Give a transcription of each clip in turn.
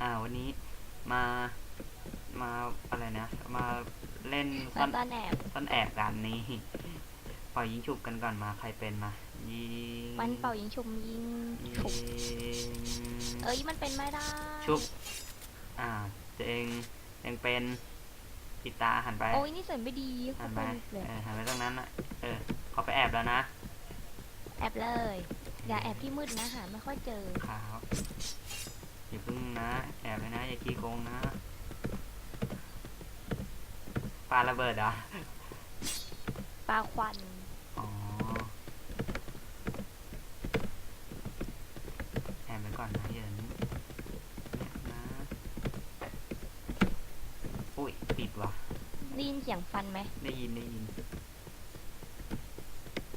อ่าวันนี้มามาอะไรนะ มาเล่นมาซ่อนตอนแอบซ่อนแอบกันนี้ปล่อยยิงฉุบกันก่อนมาใครเป็นมา ยิงมันเป่ายิงชุมยิงยิฉุบงเอ้ยมันเป็นไม่ได้ชุบ อ่าตัวเองเองเป็นปิดตาหันไปโอ้ยนี่เสริมไม่ดีหัเขานไปเป็นเลยเออหันไปตรงนั้นน่ะเออขอไปแอบแล้วนะแอบเลย อย่าแอบที่มืดนะหาไม่ค่อยเจอครับ อย่าพึ่งนะ แอบเลยนะ อย่าขี้โกงนะปาระเบิดเหรอะปลาควันอ๋อ แอบไปก่อนนะเหยินเนี่ยนะอุ้ยปิดว่ะ ได้ยินเสียงฟันไหมได้ยินได้ยิน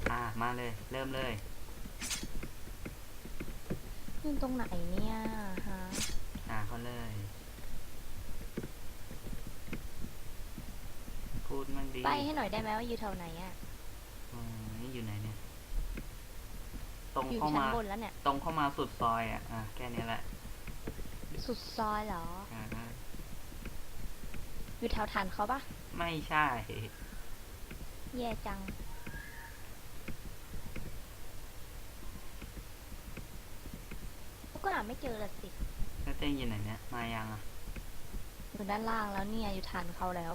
อ่ามาเลย เริ่มเลยยื นตรงไหนเนี่ยฮะอ่าเขาเลย พูดมั่งดีไปให้หน่อยได้ไหมว่าอยู่แถวไหนอะอืมนี่อยู่ไหนเนี่ย ตรงอยู่เข้าชั้นมา บนแล้วเนี่ย ตรงเข้ามาสุดซอยอะ อะ แค่นี้แหละ สุดซอยเหรอ อ่า อยู่แถวฐานเขาปะไม่ใช่ แย่จัง ก็หา ไม่เจอละสิแล้วเต้งอยู่ไหนเนี่ย มายังอะอยู่ด้านล่างแล้วเนี่ยอยู่ฐานเขาแล้ว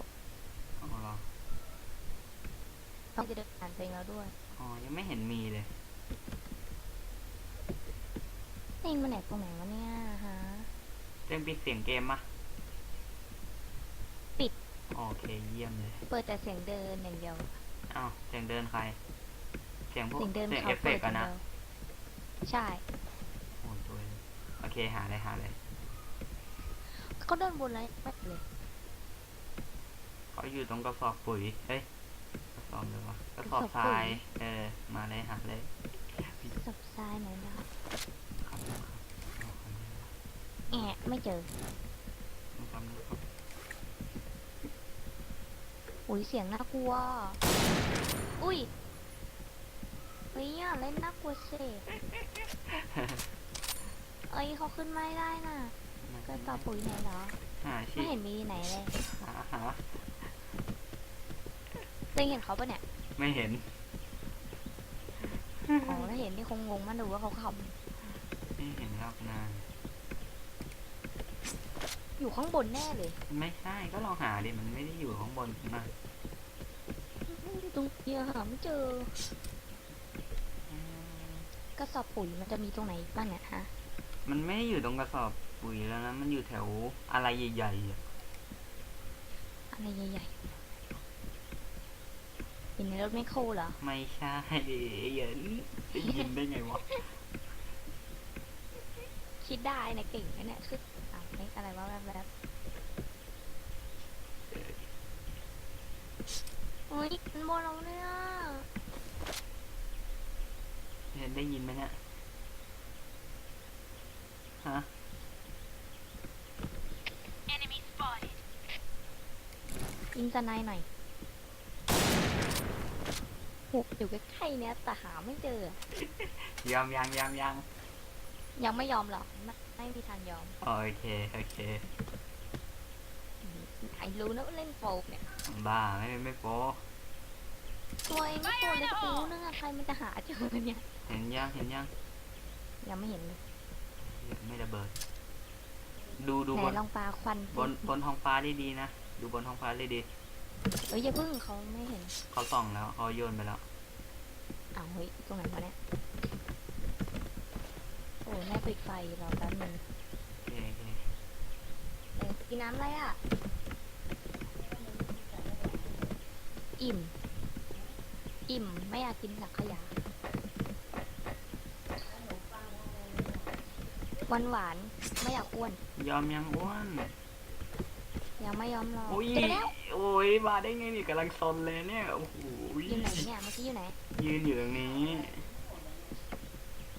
อ๋อเหรอเขาจะเดินผ่านไปแล้วด้วยอ๋อ ยังไม่เห็นมีเลยนี่มันแอบตรงไหนวะเนี่ยฮะ เต้งปิดเสียงเกมปะปิด โอเคเยี่ยมเลย เปิดแต่เสียงเดินอย่างเดียว อ้าว เสียงเดินใคร เสียงพวกเสียงเดินเสียงเขาเอฟเฟเปิกดต์อย่าอะงนะเดียวใช่ โอ้ยตัวเลยโอเคหาเลยหาเลยเขาเดินบนแล้วไม่เลยเขาอยู่ตรงกระสอบปุ๋ยเฮ้ยกระสอบเลยวะกระสอบทรายเออมาเลยหาเลยสับซ้ายไหนอยนะครับครับเอาคนนี้แอะไม่เจอเอาความรู้ครับอุ้ยเสียงน่ากลัว อุ้ยเฮ้ยอย่าเล่นน่ากลัวเสเอ้ยเขาขึ้นไม่ได้น่ะก็ต่อปุ๋ยไหนเหรอ หาชีไม่เห็นมีไหนเลยหาหาเต้งเห็นเขาปะเนี่ย ไม่เห็น อ๋อถ้าเห็นนี่คงงงมันดูว่าเขาขับไม่เห็นรอบนานอยู่ข้างบนแน่เลย ไม่ใช่ก็ลองหาดิมันไม่ได้อยู่ข้างบนนะอยู่ตรงเนี้ยหาไม่เจอ กระสอบปุ๋ยมันจะมีตรงไหนอีกบ้างเนี่ยฮะ มันไม่ได้อยู่ตรงกระสอบปุ๋ยแล้วนะ มันอยู่แถวอะไรใหญ่ๆอะอะไรใหญ่ๆอยู่ในรถไม่โครเหรอ ไม่ใช่เหยินได้ยินได้ไงวะ คิดได้นะเก่งนะเนี่ยคืออะเอ๊ะอะไรวะแบบแบบโอ้ยมันบนเราเนี่ยเห็นได้ยินไหมเนี่ย ฮะยิงสไนหน่อยโหอยู่ใกล้ๆเนี่ยแต่หาไม่เจอ ยอมยังยังยังยังไม่ยอมหรอกไม่ไม่มีทางยอมโอเคโอเคไอ้รู้นะว่าเล่นโฟกเนี่ย บ้าไม่ไม่โป๊ะตัวเองก็ตัวเล็กนิ้วนึงอะใครมันจะหาเจอเนี่ยเห็นยังเห็นยังยังไม่เห็นเลย ไม่ระเบิด ดูดูไหบนนลองปลาควันบนบนท้องฟ้าได้ดีนะ ดูบนท้องฟ้าได้ดีเอ้ยอย่าพึ่งเขาไม่เห็นเขาส่องแล้วเขาโยนไปแล้ว อ้าวเฮ้ยตรงไหนวะเนี่ยโอ้แม่ปิดไฟรอแป๊บนึงโอเคโอเคเอ้ยกินน้ำอะไรอะ อิ่ม อิ่มไม่อยากกินสังขยา หวานหวานๆไม่อยากอ้วน ยอมยังอ้วนยังไม่ยอมรออุ้ยเจอแล้วโอ้ยมาได้ไงนี่กำลังซนเลยเนี่ยโอ้โหอยู่ไหนเนี่ยเมื่อกี้อยู่ไหนยืนอยู่ตรงนี้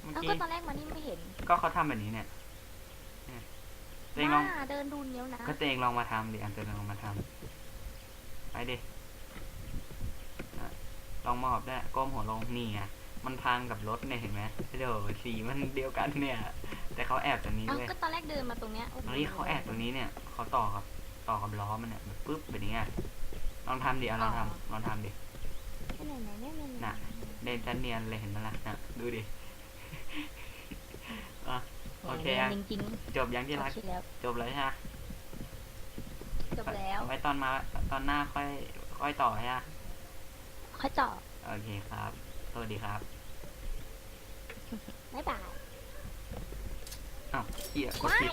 เมื่อเอ้ากี้ก็ตอนแรกมานี่ไม่เห็นก็เขาทำแบบนี้เนี่ยเนี่ยตัวเองลองมาเดินดูนิ้วนะก็ตัวเองลองมาทำดิอันตัวเองลองมาทำไปดิอะลองมอบได้วยก้มหัวลงนี่ไงมันพังกับรถเนี่ยเห็นไหมเดี๋ยวสีมันเดียวกันเนี่ย แต่เขาแอบตรงนี้เอ้าเว้ยก็ตอนแรกเดินมาตรงเนี้ยโอ้โหตรงนี้เขาแอบตรงนี้เนี่ยเขาต่อกับต่อกับล้อมันเนี่ยแบบปึ๊บแบบนี้ไงลองทำดิเอาลองทำลองทำดิ ไหนไหนไหนไหนไหนน่ะ เดนจันเนียนเลยเห็นไหมล่ะน่ะดูดิ อะโอเคอะจริงจริงจบยังๆที่รักโอเคแล้วจบเลยใช่ไหมจบแล้วไว้ตอนมาตอนหน้าค่อยค่อยต่อใช่ไหมค่อยเจาะโอเคครับ สวัสดีครับ บ๊ายบาย Ah, e é, aqui.